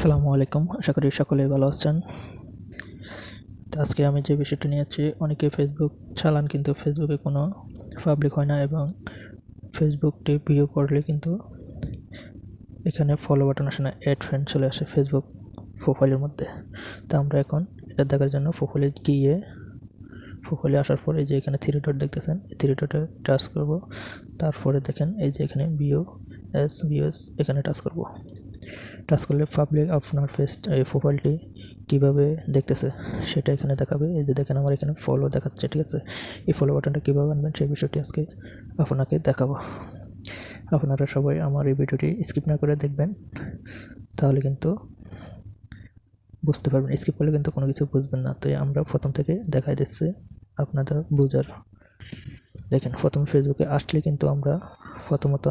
আসসালামু আলাইকুম। আশা করি সকলেই ভালো আছেন। তো আজকে আমি যে বিষয়টা নিয়ে নিয়েছি অনেকে ফেসবুক চালান কিন্তু ফেসবুকে কোনো পাবলিক হয় না এবং ফেসবুকটি ভিউ করলে কিন্তু এখানে ফলো বাটন আসে না অ্যাড ফ্রেন্ড চলে আসে ফেসবুক প্রোফাইলের মধ্যে। তো আমরা এখন এটা দেখার জন্য প্রোফাইলে গিয়ে প্রোফাইলে আসার পরে যে এখানে থ্রি ডট দেখতেছেন থ্রি ডটে টাচ করব। তারপরে দেখেন এই যে এখানে বিও এস বিওএস এখানে টাচ করব। টাচ পাবলিক আপনার ফেস এই প্রোফাইলটি কীভাবে দেখতেছে সেটা এখানে দেখাবে। এই যে দেখেন আমার এখানে ফলো দেখাচ্ছে, ঠিক আছে? এই ফলো বাটনটা কীভাবে আনবেন সেই বিষয়টি আজকে আপনাকে দেখাবো। আপনারা সবাই আমার এই ভিডিওটি স্কিপ না করে দেখবেন, তাহলে কিন্তু বুঝতে পারবেন। স্কিপ করলে কিন্তু কোনো কিছু বুঝবেন না। তাই আমরা প্রথম থেকে দেখাই দিচ্ছি আপনাদের বুঝার। দেখেন, প্রথম ফেসবুকে আসলে কিন্তু আমরা প্রথমত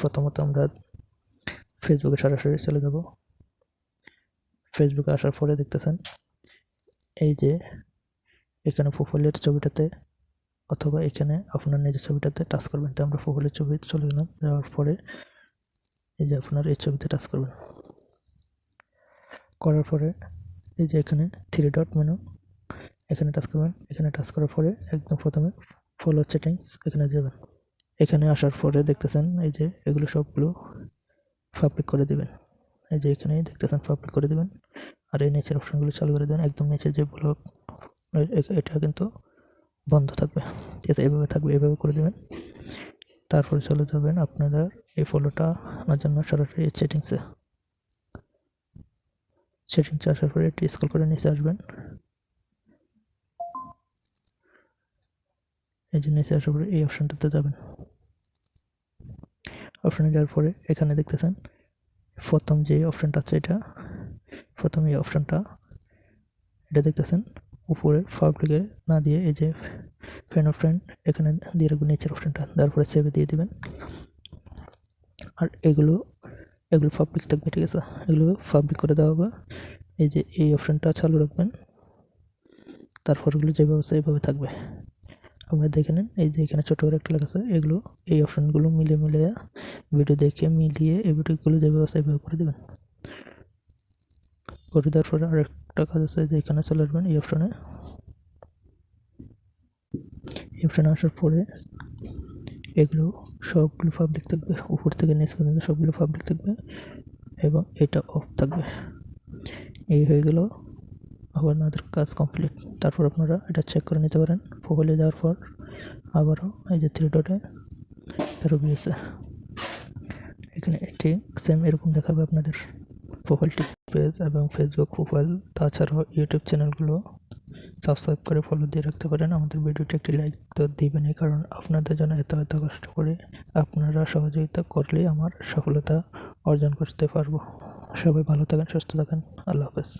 প্রথমত আমরা ফেসবুকে সরাসরি চলে যাব। ফেসবুকে আসার পরে দেখতেছেন, এই যে এখানে প্রোফাইলের ছবিটাতে অথবা এখানে আপনার নিজের ছবিটাতে টাচ করবেন। তো আমরা প্রোফাইলের ছবি চলে গেলাম, যাওয়ার পরে এই যে আপনার এই ছবিতে টাচ করবেন। করার পরে এই যে এখানে থ্রি ডট মেনু এখানে টাচ করবেন। এখানে টাচ করার পরে একদম প্রথমে ফলো সেটিংস এখানে যাবেন। এখানে আসার পরে দেখতেছেন এই যে এগুলো সবগুলো পাবলিক করে দেবেন। এই যে এখানে দেখতেছেন পাবলিক করে দেবেন। আর এই নিচের অপশানগুলো চালু করে দেবেন। একদম নিচে যে ব্লক এটা কিন্তু বন্ধ থাকবে। এটা এভাবে থাকবে, এভাবে করে দেবেন। তারপরে চলে যাবেন আপনাদের এই ফলোটা আনার জন্য সরাসরি সেটিংসে সেটিংসে আসার পরে এটি স্কল করে নিচে আসবেন। এই যে নিচে আসার পরে এই অপশানটাতে যাবেন। অপশানে যাওয়ার পরে এখানে দেখতেছেন, প্রথম যে অপশানটা আছে এটা, প্রথম এই অপশানটা এটা দেখতেছেন, উপরে পাবলিকে না দিয়ে এই যে ফ্যান অফ ফ্রেন্ড এখানে দিয়ে রাখবেন, নিচের অপশানটা তারপরে সেভে দিয়ে দেবেন। আর এগুলো এগুলো পাবলিক থাকবে, ঠিক আছে? এগুলো পাবলিক করে দেওয়া হবে। এই যে এই অপশানটা চালু রাখবেন। তারপর এগুলো যেভাবে আছে, এইভাবে থাকবে। আপনারা দেখে নেন। এই যে এখানে ছোটো করে একটা লেখা আছে, এগুলো, এই অপশানগুলো মিলে মিলে ভিডিও দেখে মিলিয়ে এই ভিডিওগুলো যেভাবে আছে এইভাবে করে দেবেন। করে দেওয়ার পরে আরেকটা কাজ আছে যে এখানে চলে আসবেন এই অপশানে এই অপশানে আসার পরে এগুলো সবগুলো পাবলিক থাকবে। উপর থেকে নিচ পর্যন্ত সবগুলো পাবলিক থাকবে এবং এটা অফ থাকবে। এই হয়ে গেল আপনাদের কাজ কমপ্লিট তারপর আপনারা এটা চেক করে নিতে পারেন। প্রোফাইলে যাওয়ার পর আবারও এই যে থ্রি ডটে তেরো বিয়েছে এখানে এটি সেম এরকম দেখাবে আপনাদের প্রোফাইলটি পেজ এবং ফেসবুক প্রোফাইল তাছাড়াও ইউটিউব চ্যানেলগুলো সাবস্ক্রাইব করে ফলো দিয়ে রাখতে পারেন। আমাদের ভিডিওটি একটি লাইক তো দিবেন কারণ আপনাদের জন্য এত এত কষ্ট করে আপনারা সহযোগিতা করলে আমার সফলতা অর্জন করতে পারব। সবাই ভালো থাকেন, সুস্থ থাকেন। আল্লাহ হাফেজ।